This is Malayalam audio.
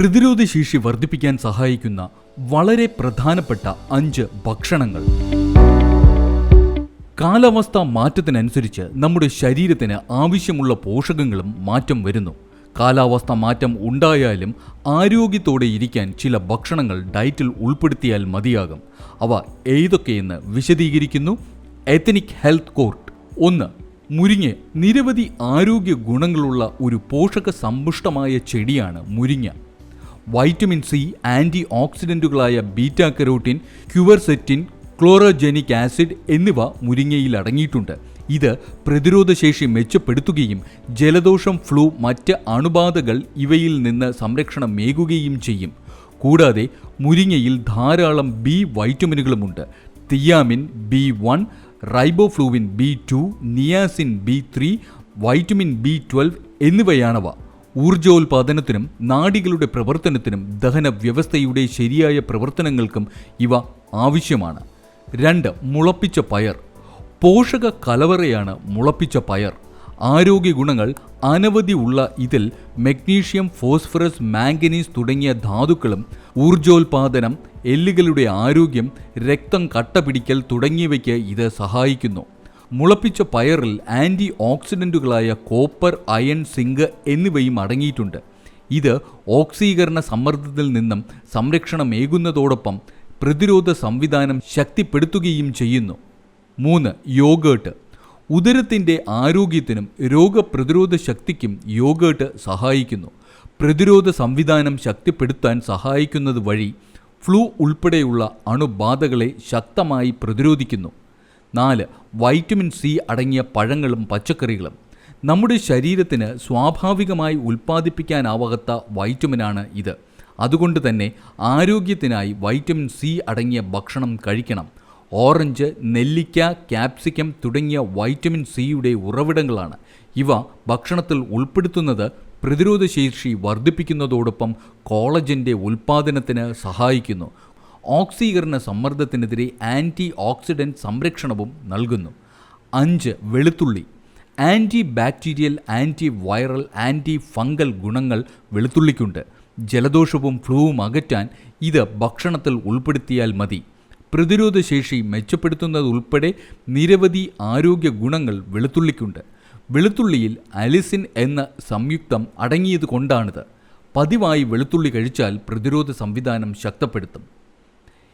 പ്രതിരോധശേഷി വർദ്ധിപ്പിക്കാൻ സഹായിക്കുന്ന വളരെ പ്രധാനപ്പെട്ട അഞ്ച് ഭക്ഷണങ്ങൾ. കാലാവസ്ഥാ മാറ്റത്തിനനുസരിച്ച് നമ്മുടെ ശരീരത്തിന് ആവശ്യമുള്ള പോഷകങ്ങളും മാറ്റം വരുന്നു. കാലാവസ്ഥ മാറ്റം ഉണ്ടായാലും ആരോഗ്യത്തോടെ ഇരിക്കാൻ ചില ഭക്ഷണങ്ങൾ ഡയറ്റിൽ ഉൾപ്പെടുത്തിയാൽ മതിയാകും. അവ ഏതൊക്കെയെന്ന് വിശദീകരിക്കുന്നു എത്തനിക് ഹെൽത്ത് കോർട്ട് ഒന്ന് മുരിങ്ങ നിരവധി ആരോഗ്യ ഗുണങ്ങളുള്ള ഒരു പോഷക സമ്പുഷ്ടമായ ചെടിയാണ് മുരിങ്ങ. Vitamin C anti ഓക്സിഡന്റുകളായ beta carotene quercetin chlorogenic acid എന്നിവ മുരിങ്ങയിൽ അടങ്ങിയിട്ടുണ്ട്. ഇത് പ്രതിരോധശേഷി മെച്ചപ്പെടുത്തുകയും ജലദോഷം ഫ്ലൂ മറ്റ് അണുബാധകൾ ഇവയിൽ നിന്ന് സംരക്ഷണമേകുകയും ചെയ്യും. കൂടാതെ മുരിങ്ങയിൽ ധാരാളം B വൈറ്റമിനുകളുമുണ്ട് thiamine B one riboflavin B two niacin B three vitamin B twelve എന്നിവയാണവ. ഊർജോൽപാദനത്തിനും നാഡികളുടെ പ്രവർത്തനത്തിനും ദഹന വ്യവസ്ഥയുടെ ശരിയായ പ്രവർത്തനങ്ങൾക്കും ഇവ ആവശ്യമാണ്. രണ്ട് മുളപ്പിച്ച പയർ. പോഷക കലവറയാണ് മുളപ്പിച്ച പയർ. ആരോഗ്യ ഗുണങ്ങൾ അനവധി ഉള്ള ഇതിൽ മഗ്നീഷ്യം ഫോസ്ഫറസ് മാംഗനീസ് തുടങ്ങിയ ധാതുക്കളും ഊർജോൽപാദനം എല്ലുകളുടെ ആരോഗ്യം രക്തം കട്ടപിടിക്കൽ തുടങ്ങിയവയ്ക്ക് ഇത് സഹായിക്കുന്നു. മുളപ്പിച്ച പയറിൽ ആന്റി ഓക്സിഡന്റുകളായ കോപ്പർ അയൺ സിങ്ക് എന്നിവയും അടങ്ങിയിട്ടുണ്ട്. ഇത് ഓക്സീകരണ സമ്മർദ്ദത്തിൽ നിന്നും സംരക്ഷണമേകുന്നതോടൊപ്പം പ്രതിരോധ സംവിധാനം ശക്തിപ്പെടുത്തുകയും ചെയ്യുന്നു. മൂന്ന് യോഗേട്ട്. ഉദരത്തിന്റെ ആരോഗ്യത്തിനും രോഗപ്രതിരോധ ശക്തിക്കും യോഗേട്ട് സഹായിക്കുന്നു. പ്രതിരോധ സംവിധാനം ശക്തിപ്പെടുത്താൻ സഹായിക്കുന്നത് വഴി ഫ്ലൂ ഉൾപ്പെടെയുള്ള അണുബാധകളെ ശക്തമായി പ്രതിരോധിക്കുന്നു. നാല് വൈറ്റമിൻ സി അടങ്ങിയ പഴങ്ങളും പച്ചക്കറികളും നമ്മുടെ ശരീരത്തിന് സ്വാഭാവികമായി ഉൽപ്പാദിപ്പിക്കാനാവാത്ത വൈറ്റമിനാണ് ഇത്. അതുകൊണ്ട് തന്നെ ആരോഗ്യത്തിനായി വൈറ്റമിൻ സി അടങ്ങിയ ഭക്ഷണം കഴിക്കണം. ഓറഞ്ച് നെല്ലിക്ക ക്യാപ്സിക്കം തുടങ്ങിയ വൈറ്റമിൻ സിയുടെ ഉറവിടങ്ങളാണ്. ഇവ ഭക്ഷണത്തിൽ ഉൾപ്പെടുത്തുന്നത് പ്രതിരോധശേഷി വർദ്ധിപ്പിക്കുന്നതോടൊപ്പം കോളജന്റെ ഉൽപ്പാദനത്തിന് സഹായിക്കുന്നു. ഓക്സീകരണ സമ്മർദ്ദത്തിനെതിരെ ആന്റി ഓക്സിഡന്റ് സംരക്ഷണവും നൽകുന്നു. അഞ്ച് വെളുത്തുള്ളി. Anti bacterial anti viral anti fungal ഗുണങ്ങൾ വെളുത്തുള്ളിക്കുണ്ട്. ജലദോഷവും ഫ്ലൂവും അകറ്റാൻ ഇത് ഭക്ഷണത്തിൽ ഉൾപ്പെടുത്തിയാൽ മതി. പ്രതിരോധശേഷി മെച്ചപ്പെടുത്തുന്നതുൾപ്പെടെ നിരവധി ആരോഗ്യ ഗുണങ്ങൾ വെളുത്തുള്ളിക്കുണ്ട്. വെളുത്തുള്ളിയിൽ അലിസിൻ എന്ന സംയുക്തം അടങ്ങിയത് കൊണ്ടാണിത്. പതിവായി വെളുത്തുള്ളി കഴിച്ചാൽ പ്രതിരോധ സംവിധാനം ശക്തപ്പെടുത്തും.